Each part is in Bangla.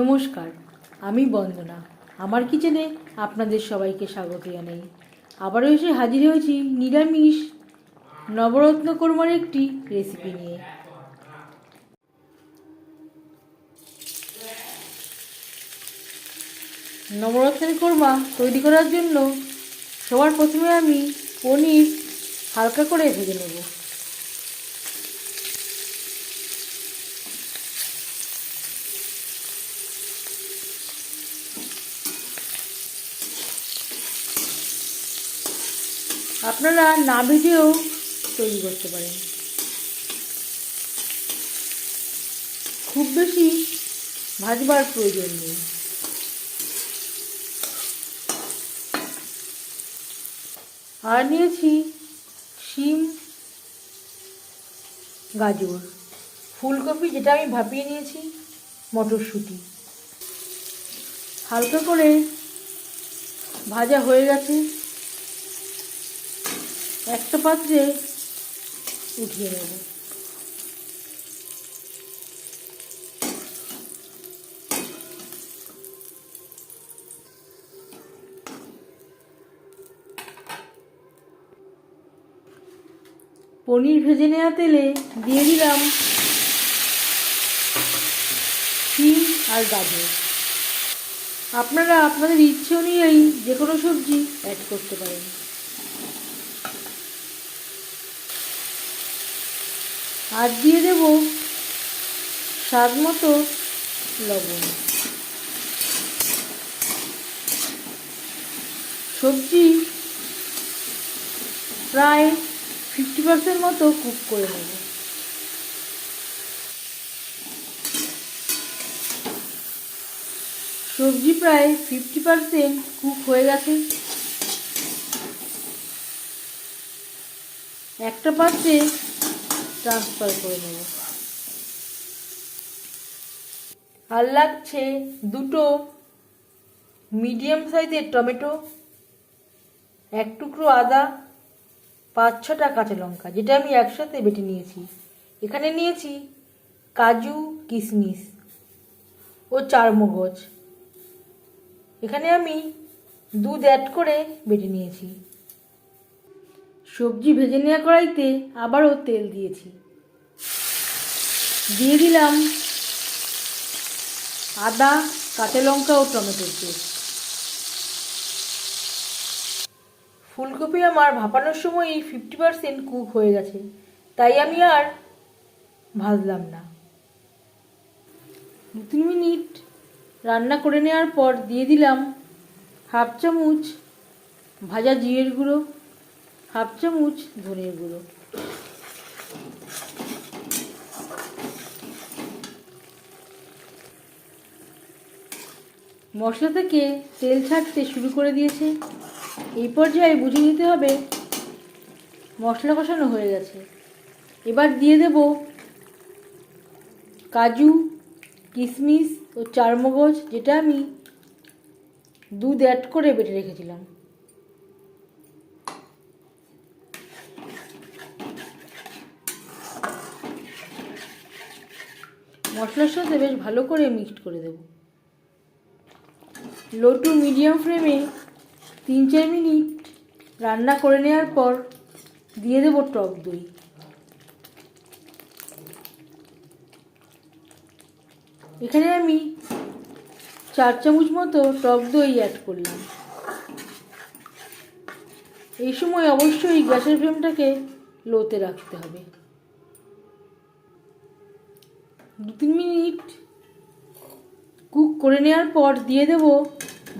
নমস্কার, আমি বন্দনা। আমার কিচেনে আপনাদের সবাইকে স্বাগত জানাই। আবারও এসে হাজির হয়েছি নিরামিষ নবরত্ন কোরমার একটি রেসিপি নিয়ে। নবরত্নের কোরমা তৈরি করার জন্য সবার প্রথমে আমি পনির হালকা করে ভেজে নেব। আপনারা না ভেজেও তৈরি করতে পারেন। খুব বেশি ভাজবার প্রয়োজন নেই। আর নিয়েছি শিম, গাজর, ফুলকপি যেটা আমি ভাপিয়ে নিয়েছি, মটরশুঁটি। হালকা করে ভাজা হয়ে গেছে। একটা পাত্রে উঠিয়ে নেব। পনির ভেজে নেওয়া তেলে দিয়ে দিলাম শিম আর গাজর। আপনারা আপনাদের ইচ্ছে অনুযায়ী যে কোনো সবজি অ্যাড করতে পারেন। আর দিয়ে দেব স্বাদ মতো লবণ। সবজি প্রায় ফিফটি পার্সেন্ট মতো কুক করে নেব। সবজি প্রায় ফিফটি পার্সেন্ট কুক হয়ে গেছে। একটা পাত্রে ট্রান্সফার করে নেব আর লাগছে দুটো মিডিয়াম সাইজের টমেটো এক টুকরো আদা পাঁচ ছটা কাঁচা লঙ্কা যেটা আমি একসাথে বেটে নিয়েছি এখানে নিয়েছি কাজু কিশমিশ ও চারমগজ এখানে আমি দুধ অ্যাড করে বেটে নিয়েছি সবজি ভেজে নেওয়া কড়াইতে আবারও তেল দিয়েছি। দিয়ে দিলাম আদা, কাঁচা লঙ্কা ও টমেটোর পেস্ট। ফুলকপি আমার ভাপানোর সময়ই ফিফটি পার্সেন্ট কুক হয়ে গেছে, তাই আমি আর ভাজলাম না। দু তিন মিনিট রান্না করে নেওয়ার পর দিয়ে দিলাম হাফ চামচ ভাজা জিরের গুঁড়ো হাফ চামচ ধনের গুঁড়ো। মশলা থেকে তেল ছাড়তে শুরু করে দিয়েছে। এই পর্যায়ে বুঝে নিতে হবে মশলা কষানো হয়ে গেছে। এবার দিয়ে দেব কাজু কিশমিশ ও চারমগজ, যেটা আমি দুধ অ্যাড করে বেটে রেখেছিলাম। মশলার সাথে বেশ ভালো করে মিক্সড করে দেব। লো টু মিডিয়াম ফ্লেমে তিন চার মিনিট রান্না করে নেওয়ার পর দিয়ে দেবো টক দই। এখানে আমি চার চামচ মতো টক দই অ্যাড করলাম। এই সময় অবশ্যই গ্যাসের ফ্লেমটাকে লোতে রাখতে হবে। দু তিন মিনিট। কুক করে নেওয়ার পর দিয়ে দেব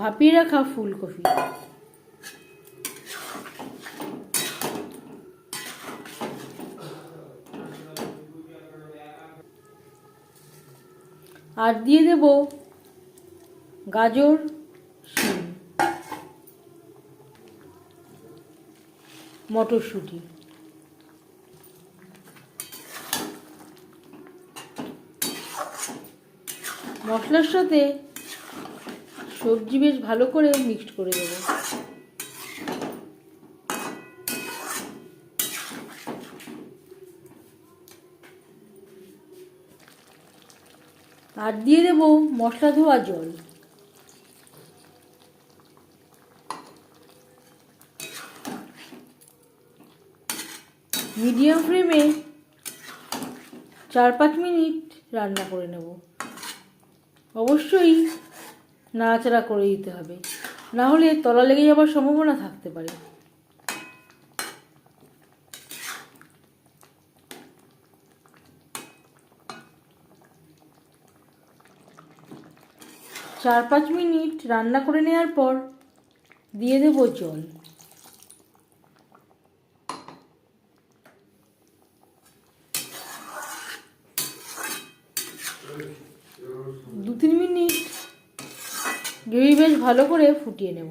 ভাপিয়ে রাখা ফুলকপি। আর দিয়ে দেব গাজর, শিম, মটরশুঁটি। মশলার সাথে সবজি বেশ ভালো করে মিক্সড করে দেবো। আর দিয়ে দেব মশলা ধোয়া জল। মিডিয়াম ফ্লেমে চার পাঁচ মিনিট রান্না করে নেব। অবশ্যই নাড়াচাড়া করে দিতে হবে। না হলে তলা লেগে যাওয়ার সম্ভাবনা থাকতে পারে। চার পাঁচ মিনিট রান্না করে নেওয়ার পর দিয়ে দেবো জল দু তিন মিনিট গ্রেভি বেশ ভালো করে ফুটিয়ে নেব।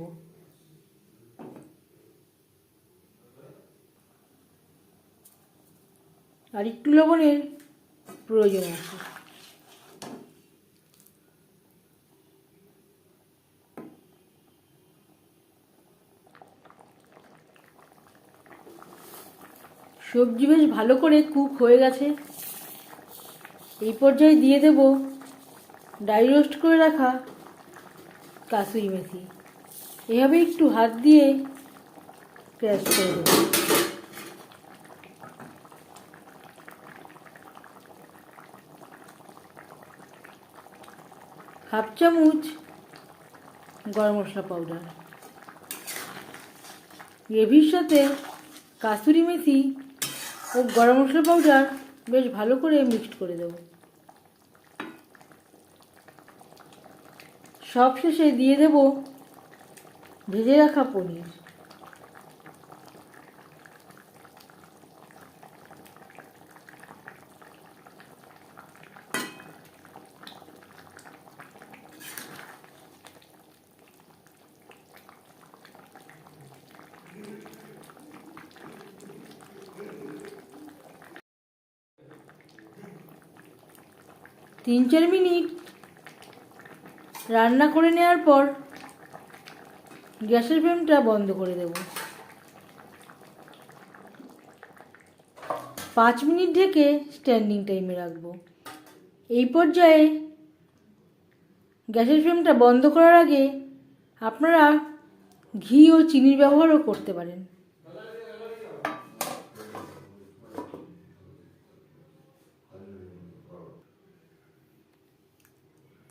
আর একটু লবণের প্রয়োজন আছে। সবজি বেশ ভালো করে কুক হয়ে গেছে। এই পর্যায়ে দিয়ে দেব ডাই রোস্ট করে রাখা কাসুরি মেথি এভাবে একটু হাত দিয়ে ক্র্যাশ করে দেব। হাফ চামচ গরম মশলা পাউডার গ্রেভির সাথে কাসুরি মেথি ও গরম মশলা পাউডার বেশ ভালো করে মিক্সড করে দেব। সব শেষে দিয়ে দেব ভেজে রাখা পনির। তিন চার মিনিট রান্না করে নেওয়ার পর গ্যাসের ফ্লেমটা বন্ধ করে দেব। পাঁচ মিনিট ঢেকে স্ট্যান্ডিং টাইমে রাখব। এই পর্যায়ে গ্যাসের ফ্লেমটা বন্ধ করার আগে আপনারা ঘি ও চিনির ব্যবহারও করতে পারেন।